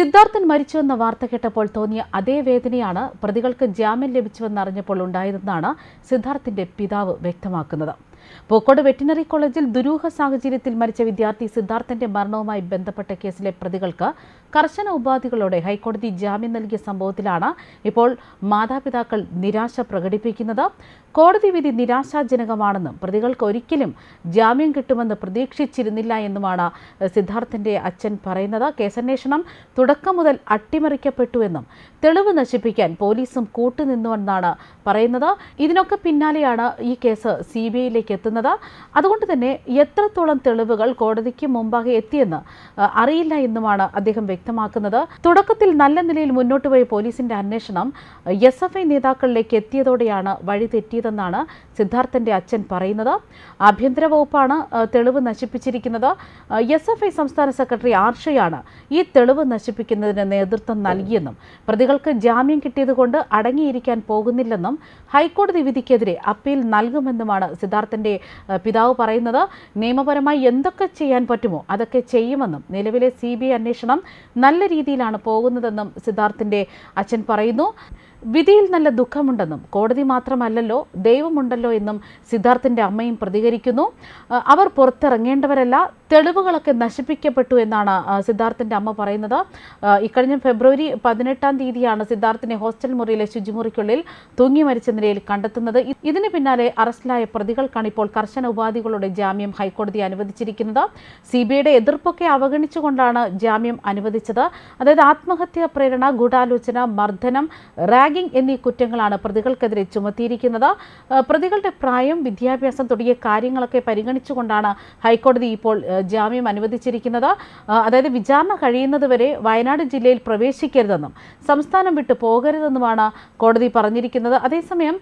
സിദ്ധാർത്ഥൻ മരിച്ചുവെന്ന വാർത്ത കേട്ടപ്പോൾ തോന്നിയ അതേ വേദനയാണ് പ്രതികൾക്ക് ജാമ്യം ലഭിച്ചുവെന്നറിഞ്ഞപ്പോൾ ഉണ്ടായതെന്നാണ് സിദ്ധാർത്ഥിന്റെ പിതാവ് വ്യക്തമാക്കുന്നത്. പൂക്കോട് വെറ്റിനറി കോളേജിൽ ദുരൂഹ സാഹചര്യത്തിൽ മരിച്ച വിദ്യാർത്ഥി സിദ്ധാർത്ഥന്റെ മരണവുമായി ബന്ധപ്പെട്ട കേസിലെ പ്രതികൾക്ക് കർശന ഉപാധികളോടെ ഹൈക്കോടതി ജാമ്യം നൽകിയ സംഭവത്തിലാണ് ഇപ്പോൾ മാതാപിതാക്കൾ നിരാശ പ്രകടിപ്പിക്കുന്നത്. കോടതി വിധി നിരാശാജനകമാണെന്നും പ്രതികൾക്ക് ഒരിക്കലും ജാമ്യം കിട്ടുമെന്ന് പ്രതീക്ഷിച്ചിരുന്നില്ല എന്നുമാണ് സിദ്ധാർത്ഥന്റെ അച്ഛൻ പറയുന്നത്. കേസന്വേഷണം തുടക്കം മുതൽ അട്ടിമറിക്കപ്പെട്ടുവെന്നും തെളിവ് നശിപ്പിക്കാൻ പോലീസും കൂട്ടുനിന്നുവെന്നാണ് പറയുന്നത്. ഇതിനൊക്കെ പിന്നാലെയാണ് ഈ കേസ് സി ബി ഐയിലേക്ക് എത്തുന്നത്. അതുകൊണ്ട് തന്നെ എത്രത്തോളം തെളിവുകൾ കോടതിക്ക് മുമ്പാകെ എത്തിയെന്ന് അറിയില്ല എന്നുമാണ് അദ്ദേഹം വ്യക്തമാക്കുന്നത്. തുടക്കത്തിൽ നല്ല നിലയിൽ മുന്നോട്ട് പോയ പോലീസിന്റെ അന്വേഷണം എസ് എഫ് ഐ നേതാക്കളിലേക്ക് എത്തിയതോടെയാണ് വഴി തെറ്റിയതെന്നാണ് സിദ്ധാർത്ഥന്റെ അച്ഛൻ പറയുന്നത്. ആഭ്യന്തര വകുപ്പാണ് തെളിവ് നശിപ്പിച്ചിരിക്കുന്നത്. എസ് എഫ് ഐ സംസ്ഥാന സെക്രട്ടറി ആർഷയാണ് ഈ തെളിവ് നശിപ്പിക്കുന്നതിന് നേതൃത്വം നൽകിയെന്നും പ്രതികൾക്ക് ജാമ്യം കിട്ടിയതുകൊണ്ട് അടങ്ങിയിരിക്കാൻ പോകുന്നില്ലെന്നും ഹൈക്കോടതി വിധിക്കെതിരെ അപ്പീൽ നൽകുമെന്നുമാണ് സിദ്ധാർത്ഥന്റെ ആ, പിതാവ് പറയുന്നത് നിയമപരമായി എന്തൊക്കെ ചെയ്യാൻ പറ്റുമോ അതൊക്കെ ചെയ്യുമെന്നും നിലവിലെ സി അന്വേഷണം നല്ല രീതിയിലാണ് പോകുന്നതെന്നും സിദ്ധാർത്ഥിന്റെ അച്ഛൻ പറയുന്നു. വിധിയിൽ നല്ല ദുഃഖമുണ്ടെന്നും കോടതി മാത്രമല്ലല്ലോ ദൈവമുണ്ടല്ലോ എന്നും സിദ്ധാർത്ഥിന്റെ അമ്മയും പ്രതികരിക്കുന്നു. അവർ പുറത്തിറങ്ങേണ്ടവരല്ല തെളിവുകളൊക്കെ നശിപ്പിക്കപ്പെട്ടു എന്നാണ് സിദ്ധാർത്ഥിന്റെ അമ്മ പറയുന്നത്. ഇക്കഴിഞ്ഞ ഫെബ്രുവരി പതിനെട്ടാം തീയതിയാണ് സിദ്ധാർത്ഥിനെ ഹോസ്റ്റൽ മുറിയിലെ ശുചിമുറിക്കുള്ളിൽ തൂങ്ങി മരിച്ച നിലയിൽ കണ്ടെത്തുന്നത്. ഇതിന് പിന്നാലെ അറസ്റ്റിലായ പ്രതികൾക്കാണ് ഇപ്പോൾ കർശന ഉപാധികളുടെ ജാമ്യം ഹൈക്കോടതി അനുവദിച്ചിരിക്കുന്നത്. സി ബി ഐയുടെ എതിർപ്പൊക്കെ അവഗണിച്ചുകൊണ്ടാണ് ജാമ്യം അനുവദിച്ചത്. അതായത് ആത്മഹത്യാ പ്രേരണ ഗൂഢാലോചന മർദ്ദനം റാഗിംഗ് എന്നീ കുറ്റങ്ങളാണ് പ്രതികൾക്കെതിരെ ചുമത്തിയിരിക്കുന്നത്. പ്രതികളുടെ പ്രായം വിദ്യാഭ്യാസം തുടങ്ങിയ കാര്യങ്ങളൊക്കെ പരിഗണിച്ചുകൊണ്ടാണ് ഹൈക്കോടതി ഇപ്പോൾ ജാമ്യം അനുവദിച്ചിരിക്കുന്നത്. അതായത് വിചാരണ കഴിയുന്നതുവരെ വയനാട് ജില്ലയിൽ പ്രവേശിക്കരുതെന്നും സംസ്ഥാനം വിട്ടു പോകരുതെന്നുമാണ് കോടതി പറഞ്ഞിരിക്കുന്നത്. അതേസമയം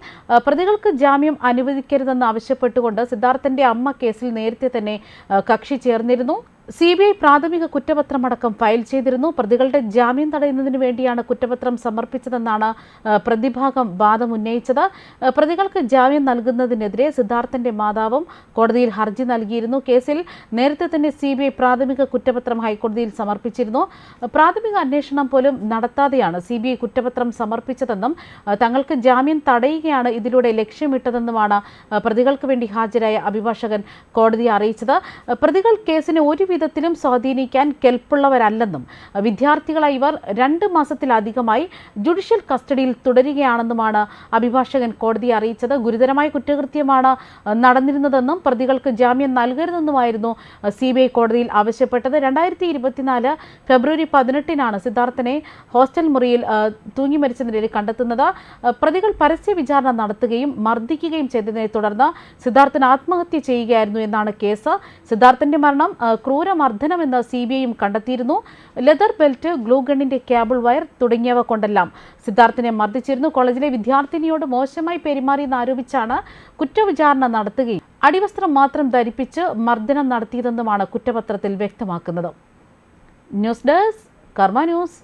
പ്രതികൾക്ക് ജാമ്യം അനുവദിക്കരുതെന്ന് ആവശ്യപ്പെട്ടുകൊണ്ട് സിദ്ധാർത്ഥന്റെ അമ്മ കേസിൽ നേരത്തെ തന്നെ കക്ഷി ചേർന്നിരുന്നു. സി ബി ഐ പ്രാഥമിക കുറ്റപത്രമടക്കം ഫയൽ ചെയ്തിരുന്നു. പ്രതികളുടെ ജാമ്യം തടയുന്നതിന് വേണ്ടിയാണ് കുറ്റപത്രം സമർപ്പിച്ചതെന്നാണ് പ്രതിഭാഗം വാദമുന്നയിച്ചത്. പ്രതികൾക്ക് ജാമ്യം നൽകുന്നതിനെതിരെ സിദ്ധാർത്ഥന്റെ മാതാവും കോടതിയിൽ ഹർജി നൽകിയിരുന്നു. കേസിൽ നേരത്തെ തന്നെ സി പ്രാഥമിക കുറ്റപത്രം ഹൈക്കോടതിയിൽ സമർപ്പിച്ചിരുന്നു. പ്രാഥമിക അന്വേഷണം പോലും നടത്താതെയാണ് സി കുറ്റപത്രം സമർപ്പിച്ചതെന്നും തങ്ങൾക്ക് ജാമ്യം തടയുകയാണ് ഇതിലൂടെ ലക്ഷ്യമിട്ടതെന്നുമാണ് പ്രതികൾക്ക് വേണ്ടി ഹാജരായ അഭിഭാഷകൻ കോടതിയെ അറിയിച്ചത്. പ്രതികൾ കേസിന് ഒരു വിധത്തിലും സ്വാധീനിക്കാൻ കെൽപ്പുള്ളവരല്ലെന്നും വിദ്യാർത്ഥികളെ ഇവർ രണ്ട് മാസത്തിലധികമായി ജുഡീഷ്യൽ കസ്റ്റഡിയിൽ തുടരുകയാണെന്നുമാണ് അഭിഭാഷകൻ കോടതിയെ അറിയിച്ചത്. ഗുരുതരമായ കുറ്റകൃത്യമാണ് നടന്നിരുന്നതെന്നും പ്രതികൾക്ക് ജാമ്യം നൽകരുതെന്നുമായിരുന്നു സി ബി ഐ കോടതിയിൽ ആവശ്യപ്പെട്ടത്. രണ്ടായിരത്തി ഇരുപത്തിനാല് ഫെബ്രുവരി പതിനെട്ടിനാണ് സിദ്ധാർത്ഥനെ ഹോസ്റ്റൽ മുറിയിൽ തൂങ്ങി മരിച്ച നിലയിൽ കണ്ടെത്തുന്നത്. പ്രതികൾ പരസ്യ വിചാരണ നടത്തുകയും മർദ്ദിക്കുകയും ചെയ്തതിനെ തുടർന്ന് സിദ്ധാർത്ഥൻ ആത്മഹത്യ ചെയ്യുകയായിരുന്നു എന്നാണ് കേസ്. സിദ്ധാർത്ഥന്റെ മരണം ക്രൂരമർദ്ദനമെന്ന് സി ബി ഐയും കണ്ടെത്തിയിരുന്നു. ലെതർ ബെൽറ്റ് ഗ്ലൂ ഗണ്ണിന്റെ കേബിൾ വയർ തുടങ്ങിയവ കൊണ്ടെല്ലാം. സിദ്ധാർത്ഥിനെ മർദ്ദിച്ചിരുന്നു. കോളേജിലെ വിദ്യാർത്ഥിനിയോട് മോശമായി പെരുമാറിയെന്ന് ആരോപിച്ചാണ് കുറ്റവിചാരണ നടത്തുകയും അടിവസ്ത്രം മാത്രം ധരിപ്പിച്ച് മർദ്ദനം നടത്തിയതെന്നുമാണ് കുറ്റപത്രത്തിൽ വ്യക്തമാക്കുന്നത്. News desk Karma news.